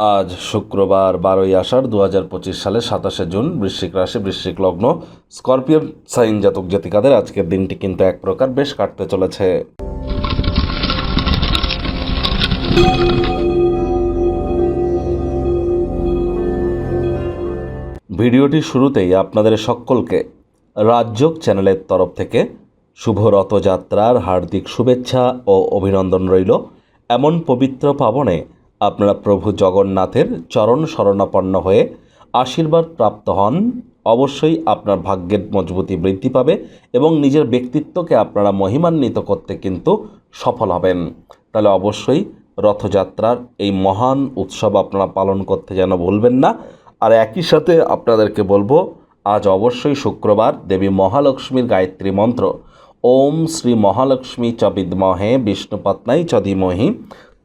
আজ শুক্রবার বারোই আষাঢ় দু হাজার পঁচিশ সালে সাতাশে জুন, বৃশ্চিক রাশি, বৃশ্চিক লগ্ন স্করপিও সাইন জাতক জাতিকাদের আজকের দিনটি কিন্তু এক প্রকার বেশ কাটতে চলেছে। ভিডিওটি শুরুতেই আপনাদের সকলকে রাজযোগ চ্যানেলের তরফ থেকে শুভ রথযাত্রার হার্দিক শুভেচ্ছা ও অভিনন্দন রইল। এমন পবিত্র পাবনে আপনারা প্রভু জগন্নাথের চরণ শরণাপন্ন হয়ে আশীর্বাদ প্রাপ্ত হন। অবশ্যই আপনার ভাগ্যের মজবুতি বৃদ্ধি পাবে এবং নিজের ব্যক্তিত্বকে আপনারা মহিমান্বিত করতে কিন্তু সফল হবেন। তাহলে অবশ্যই রথযাত্রার এই মহান উৎসব আপনারা পালন করতে যেন ভুলবেন না। আর একই সাথে আপনাদেরকে বলব, আজ অবশ্যই শুক্রবার দেবী মহালক্ষ্মীর গায়ত্রী মন্ত্র। ওম শ্রী মহালক্ষ্মী চ বিদ্মহে বিষ্ণুপত্নাই চ ধীমহি।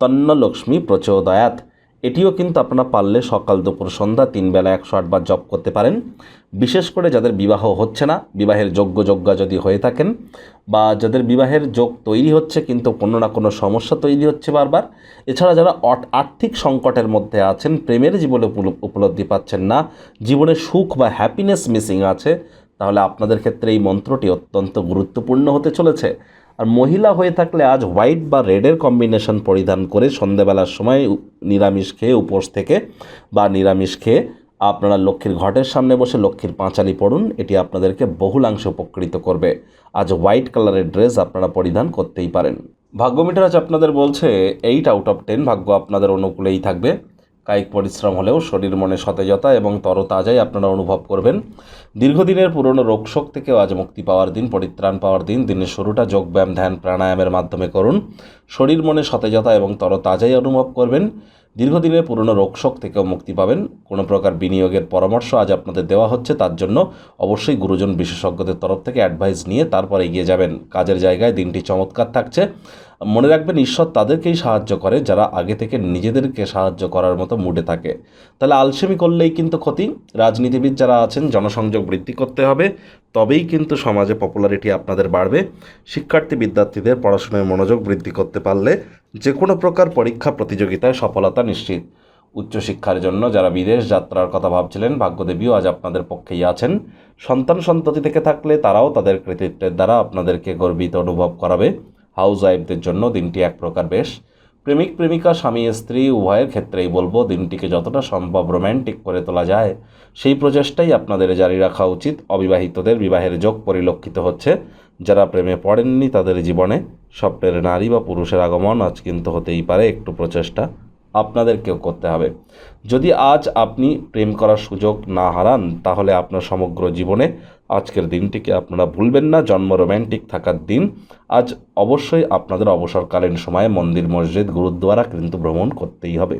তন্ন লক্ষ্মী প্রচোদয়াত। এটিও কিন্তু আপনারা পারলে সকাল দুপুর সন্ধ্যা তিন বেলা একশো আটবার জপ করতে পারেন। বিশেষ করে যাদের বিবাহ হচ্ছে না, বিবাহের যোগ্য যোগ্যা যদি হয়ে থাকেন বা যাদের বিবাহের যোগ তৈরি হচ্ছে কিন্তু কোনো না কোনো সমস্যা তৈরি হচ্ছে বারবার, এছাড়া যারা আর্থিক সংকটের মধ্যে আছেন, প্রেমের জীবনে উপল- উপলব্ধি পাচ্ছেন না, জীবনে সুখ বা হ্যাপিনেস মিসিং আছে, তাহলে আপনাদের ক্ষেত্রে এই মন্ত্রটি অত্যন্ত গুরুত্বপূর্ণ হতে চলেছে। আর মহিলা হয়ে থাকলে আজ হোয়াইট বা রেডের কম্বিনেশন পরিধান করে সন্ধেবেলার সময় নিরামিষ খেয়ে উপোস থেকে বা নিরামিষ খেয়ে আপনারা লক্ষ্মীর ঘটের সামনে বসে লক্ষ্মীর পাঁচালি পড়ুন, এটি আপনাদেরকে বহুলাংশে উপকৃত করবে। আজ হোয়াইট কালারের ড্রেস আপনারা পরিধান করতেই পারেন। ভাগ্য মিটার আজ আপনাদের বলছে, এইট আউট অফ টেন ভাগ্য আপনাদের অনুকূলেই থাকবে। কায়িক পরিশ্রম হলেও শরীর মনে সতেজতা এবং তরতাজাই আপনারা অনুভব করবেন। দীর্ঘদিনের পুরনো রোগশোক থেকেও আজ মুক্তি পাওয়ার দিন, পরিত্রাণ পাওয়ার দিন। দিনের শুরুটা যোগব্যায়াম, ধ্যান, প্রাণায়ামের মাধ্যমে করুন। শরীর মনে সতেজতা এবং তরতাজাই অনুভব করবেন। দীর্ঘদিনের পুরনো রোগশোক থেকেও মুক্তি পাবেন। কোনো প্রকার বিনিয়োগের পরামর্শ আজ আপনাদের দেওয়া হচ্ছে, তার জন্য অবশ্যই গুরুজন বিশেষজ্ঞদের তরফ থেকে অ্যাডভাইস নিয়ে তারপর এগিয়ে যাবেন। কাজের জায়গায় দিনটি চমৎকার থাকছে। মনে রাখবেন, ঈশ্বর তাদেরকেই সাহায্য করে, যারা আগে থেকে নিজেদেরকে সাহায্য করার মতো মুডে থাকে। তাহলে আলসেমি করলেই কিন্তু ক্ষতি। রাজনীতিবিদ যারা আছেন, জনসংযোগ বৃদ্ধি করতে হবে। তবেই কিন্তু সমাজে পপুলারিটি আপনাদের বাড়বে। শিক্ষার্থী, বিদ্যার্থীদের পড়াশোনায় মনোযোগ বৃদ্ধি করতে পারলে যে কোনো প্রকার পরীক্ষা প্রতিযোগিতায় সফলতা নিশ্চিত। উচ্চশিক্ষার জন্য যারা বিদেশ যাত্রার কথা ভাবছিলেন, ভাগ্যদেবীও আজ আপনাদের পক্ষেই আছেন। সন্তান সন্ততি থেকে থাকলে তারাও তাদের কৃতিত্বের দ্বারা আপনাদেরকে গর্বিত অনুভব করাবে। হাউস ওয়াইফদের জন্য দিনটি এক প্রকার বেশ। প্রেমিক, প্রেমিকা, স্বামী, স্ত্রী, উভয়ের ক্ষেত্রেই বলব দিনটিকে যতটা সম্ভব রোম্যান্টিক করে তোলা যায়। সেই প্রচেষ্টাই আপনাদের জারি রাখা উচিত। অবিবাহিতদের বিবাহের যোগ পরিলক্ষিত হচ্ছে। যারা প্রেমে পড়েননি তাদের জীবনে স্বপ্নের নারী বা পুরুষের আগমন আজ কিন্তু হতেই পারে একটু প্রচেষ্টা। আপনাদেরকেও করতে হবে। যদি আজ আপনি প্রেম করার সুযোগ না হারান, তাহলে আপনার সমগ্র জীবনে আজকের দিনটিকে আপনারা ভুলবেন না। জন্ম রোম্যান্টিক থাকার দিন। আজ অবশ্যই আপনাদের অবসরকালীন সময়ে মন্দির, মসজিদ, গুরুদ্বারা কিন্তু ভ্রমণ করতেই হবে।